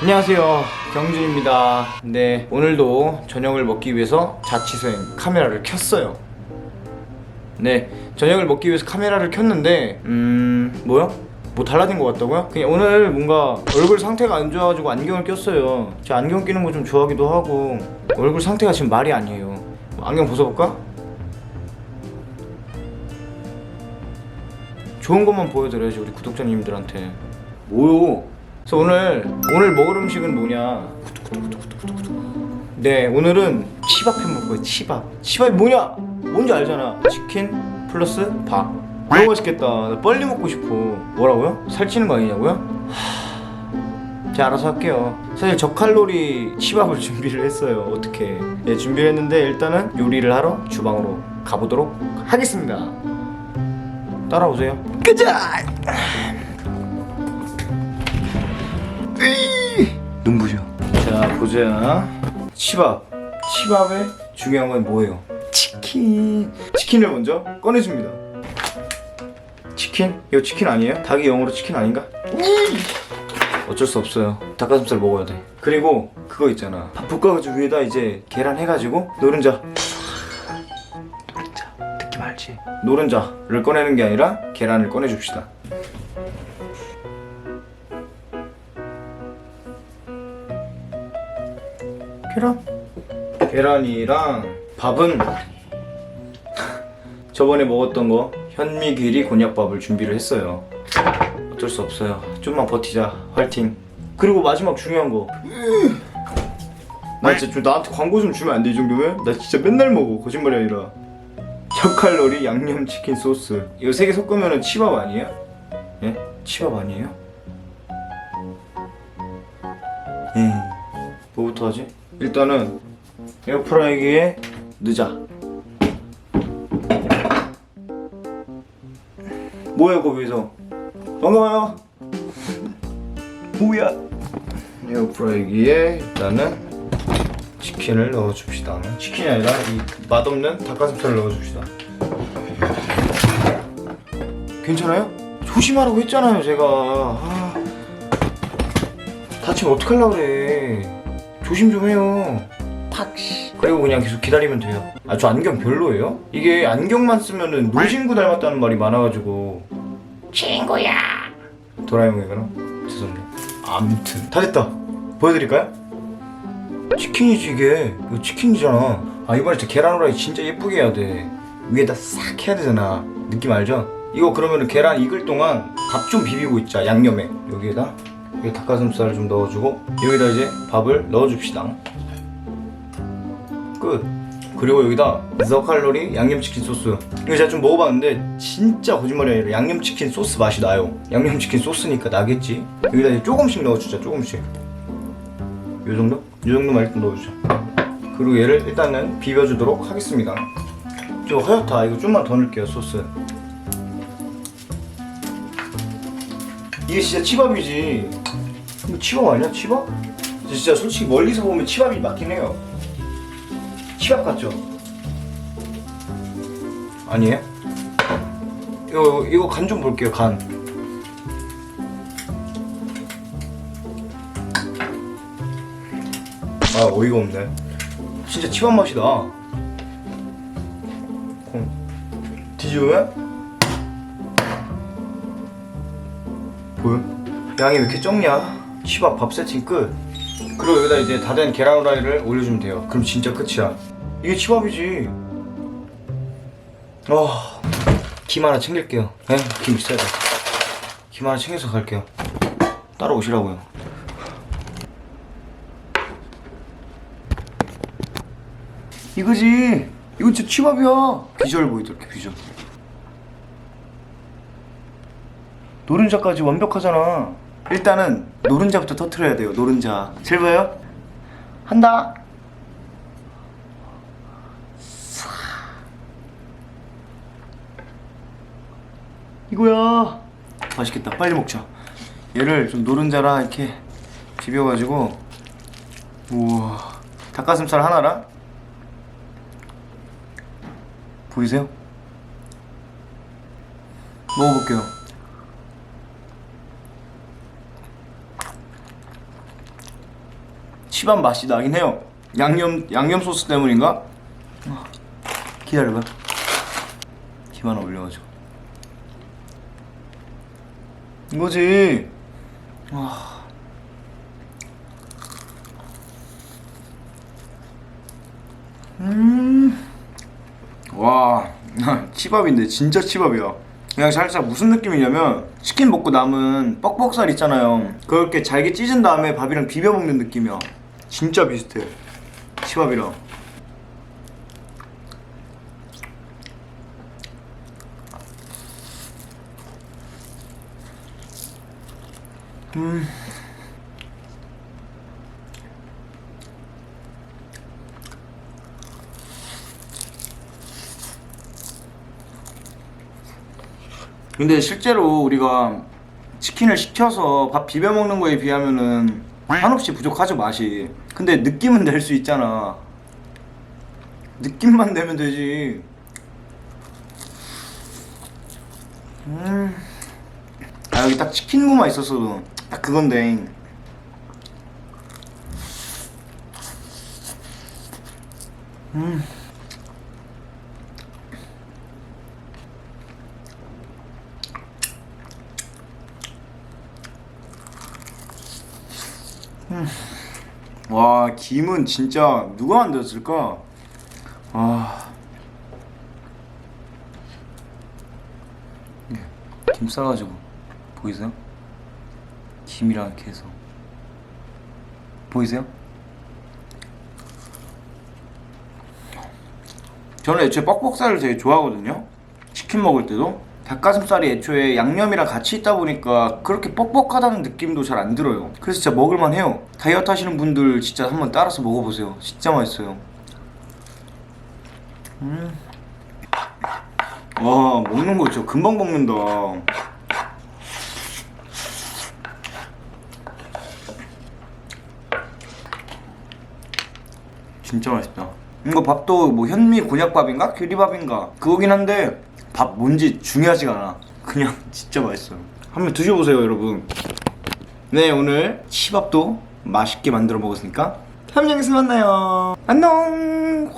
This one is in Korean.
안녕하세요 경준입니다 네 오늘도 저녁을 먹기 위해서 자취생 카메라를 켰어요 네 저녁을 먹기 위해서 카메라를 켰는데 음 뭐야? 뭐 달라진 것 같다고요? 그냥 오늘 뭔가 얼굴 상태가 안 좋아가지고 안경을 꼈어요 제가 안경 끼는 거 좀 좋아하기도 하고 얼굴 상태가 지금 말이 아니에요 안경 벗어볼까? 좋은 것만 보여드려야지 우리 구독자님들한테 뭐요? 그래서 오늘 오늘 먹을 음식은 뭐냐? 네 오늘은 치밥 해 먹을 치밥. 치밥이 뭐냐? 뭔지 알잖아. 치킨 플러스 밥. 너무 맛있겠다. 나 빨리 먹고 싶어. 뭐라고요? 살찌는 거 아니냐고요? 하... 제가 알아서 할게요. 사실 저칼로리 치밥을 준비를 했어요. 어떻게? 네 준비를 했는데 일단은 요리를 하러 주방으로 가보도록 하겠습니다. 따라오세요. 가자 눈부셔. 자 보자. 치밥. 치밥의 중요한 건 뭐예요? 치킨. 치킨을 먼저 꺼내줍니다. 치킨? 이거 치킨 아니에요? 닭이 영어로 치킨 아닌가? 어쩔 수 없어요. 닭가슴살 먹어야 돼. 그리고 그거 있잖아. 밥 볶아가지고 위에다 이제 계란 해가지고 노른자. 노른자. 느낌 알지? 노른자를 꺼내는 게 아니라 계란을 꺼내줍시다 계란 계란이랑 밥은 저번에 먹었던 거 현미귀리 곤약밥을 준비를 했어요 어쩔 수 없어요 좀만 버티자 화이팅 그리고 마지막 중요한 거나 진짜 좀 나한테 광고 좀 주면 안 돼 이 정도면? 나 진짜 맨날 먹어 거짓말이 아니라 저칼로리 양념치킨 소스 이거 세 개 섞으면 치밥 아니에요? 예? 치밥 아니에요? 예 뭐부터 하지? 일단은 에어프라이기에 넣자. 뭐야 거기 위에서? 반가워요. 뭐야? 에어프라이기에 일단은 치킨을 넣어줍시다. 치킨이 아니라 이 맛없는 닭가슴살을 넣어줍시다. 괜찮아요? 조심하라고 했잖아요 제가. 아, 다치면 어떡하려고 그래 조심 좀 해요. 탁 씨. 그리고 그냥 계속 기다리면 돼요. 아 저 안경 별로예요? 이게 안경만 쓰면은 노신구 닮았다는 말이 많아가지고. 친구야. 도라에몽이구나? 죄송합니다. 아무튼. 다 됐다. 보여드릴까요? 치킨이지 이게. 이거 치킨이잖아. 아 이번에 진짜 계란 후라이 진짜 예쁘게 해야 돼. 위에다 싹 해야 되잖아. 느낌 알죠? 이거 그러면 은 계란 익을 동안 밥 좀 비비고 있자 양념에. 여기에다 여기 닭가슴살을 좀 넣어주고 여기다 이제 밥을 넣어줍시다. 끝. 그리고 여기다 0칼로리 양념치킨 소스. 이거 제가 좀 먹어봤는데 진짜 거짓말이 아니라 양념치킨 소스 맛이 나요. 양념치킨 소스니까 나겠지? 여기다 이제 조금씩 넣어주자 조금씩. 요 정도? 요 정도만 일단 넣어주자. 그리고 얘를 일단은 비벼주도록 하겠습니다. 좀 허옇다. 이거 좀만 더 넣을게요 소스 이게 진짜 치밥이지 이거 치밥 아니야 치밥? 진짜 솔직히 멀리서 보면 치밥이 맞긴 해요 치밥 같죠? 아니에요? 이거 이거 간 좀 볼게요 간. 아 어이가 없네. 진짜 치밥 맛이 나. 콩. 뒤집으면 보여? 양이 왜 이렇게 적냐? 치밥 밥 세팅 끝. 그리고 여기다 이제 다 된 계란 후라이를 올려주면 돼요. 그럼 진짜 끝이야. 이게 치밥이지. 아, 김 하나 챙길게요. 에? 김 있어야 돼. 김 하나 챙겨서 갈게요. 따라오시라고요. 이거지. 이거 진짜 치밥이야. 비주얼 이렇게 비주얼. 노른자까지 완벽하잖아. 일단은 노른자부터 터트려야 돼요. 노른자. 잘 봐요? 한다. 이거야. 맛있겠다. 빨리 먹자. 얘를 좀 노른자랑 이렇게 비벼가지고 우와 닭가슴살 하나랑 보이세요? 먹어볼게요. 치밥 맛이 나긴 해요. 양념 양념 소스 때문인가? 아, 기다려봐. 김 하나 올려가지고. 이거지. 와. 음. 와, 치밥인데 진짜 치밥이야. 그냥 살짝 무슨 느낌이냐면 치킨 먹고 남은 뻑뻑살 있잖아요. 그렇게 잘게 찢은 다음에 밥이랑 비벼 먹는 느낌이야. 진짜 비슷해. 치밥이랑. 음. 근데 실제로 우리가 치킨을 시켜서 밥 비벼 먹는 거에 비하면은 한없이 부족하죠 맛이. 근데 느낌은 낼 수 있잖아. 느낌만 내면 되지. 음. 아 여기 딱 치킨 무만 있었어도 딱 그건데. 음. 와 김은 진짜 누가 만들었을까? 아. 네, 김 싸가지고 보이세요? 김이랑 이렇게 해서 보이세요? 저는 애초에 뻑뻑살을 되게 좋아하거든요. 치킨 먹을 때도 닭가슴살이 애초에 양념이랑 같이 있다 보니까 그렇게 뻑뻑하다는 느낌도 잘 안 들어요. 그래서 진짜 먹을만 해요. 다이어트 하시는 분들 진짜 한번 따라서 먹어보세요. 진짜 맛있어요. 음. 와 먹는 거 진짜 금방 먹는다. 진짜 맛있다. 이거 밥도 뭐 현미 곤약밥인가 기리밥인가 그거긴 한데 밥 뭔지 중요하지가 않아. 그냥 진짜 맛있어요. 한번 드셔보세요, 여러분. 네, 오늘 치밥도 맛있게 만들어 먹었으니까 다음 영상에서 만나요. 안녕.